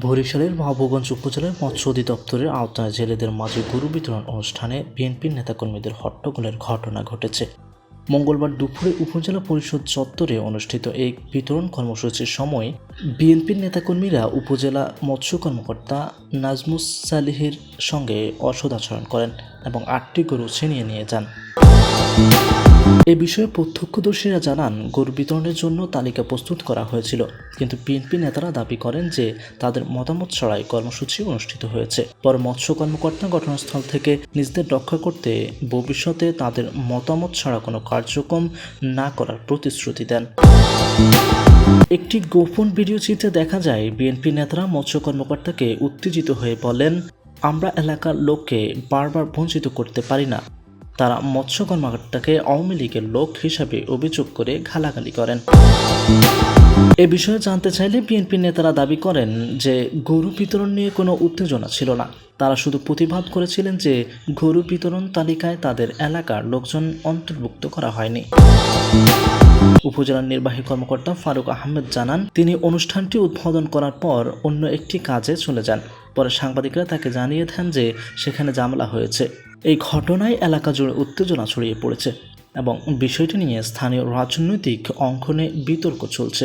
বরিশালের মাহবুবগঞ্জ উপজেলার মৎস্য অধিদপ্তরের আওতায় জেলেদের মাঝে গরু বিতরণ অনুষ্ঠানে বিএনপির নেতাকর্মীদের হট্টগোলের ঘটনা ঘটেছে। মঙ্গলবার দুপুরে উপজেলা পরিষদ চত্বরে অনুষ্ঠিত এই বিতরণ কর্মসূচির সময় বিএনপির নেতাকর্মীরা উপজেলা মৎস্য কর্মকর্তা নাজমুস সালিহের সঙ্গে অসদাচরণ করেন এবং আটটি গরু ছিনিয়ে নিয়ে যান। এ বিষয়ে প্রত্যক্ষদর্শীরা জানান, গরু বিতরণের জন্য তালিকা প্রস্তুত করা হয়েছিল, কিন্তু বিএনপি নেতারা দাবি করেন যে তাদের মতামত ছাড়াই কর্মসূচি অনুষ্ঠিত হয়েছে। পরে মৎস্য কর্মকর্তা ঘটনাস্থল থেকে নিজেদের রক্ষা করতে ভবিষ্যতে তাদের মতামত ছাড়া কোনো কার্যক্রম না করার প্রতিশ্রুতি দেন। একটি গোপন ভিডিও চিত্রে দেখা যায়, বিএনপি নেতারা মৎস্য কর্মকর্তাকে উত্তেজিত হয়ে বলেন, আমরা এলাকার লোককে বারবার বঞ্চিত করতে পারি না। তারা মৎস্য কর্মকর্তাকে আওয়ামী লীগের লোক হিসাবে অভিযোগ করে গালাগালি করেন। এ বিষয়ে জানতে চাইলে বিএনপি নেতারা দাবি করেন যে গরু বিতরণ নিয়ে কোনো উত্তেজনা ছিল না। তারা শুধু প্রতিবাদ করেছিলেন যে গরু বিতরণ তালিকায় তাদের এলাকার লোকজন অন্তর্ভুক্ত করা হয়নি। উপজেলার নির্বাহী কর্মকর্তা ফারুক আহমেদ জানান, তিনি অনুষ্ঠানটি উদ্বোধন করার পর অন্য একটি কাজে চলে যান। পরে সাংবাদিকরা তাকে জানিয়ে দেন যে সেখানে ঝামেলা হয়েছে। এই ঘটনায় এলাকা জুড়ে উত্তেজনা ছড়িয়ে পড়েছে এবং বিষয়টি নিয়ে স্থানীয় রাজনৈতিক অঙ্কনে বিতর্ক চলছে।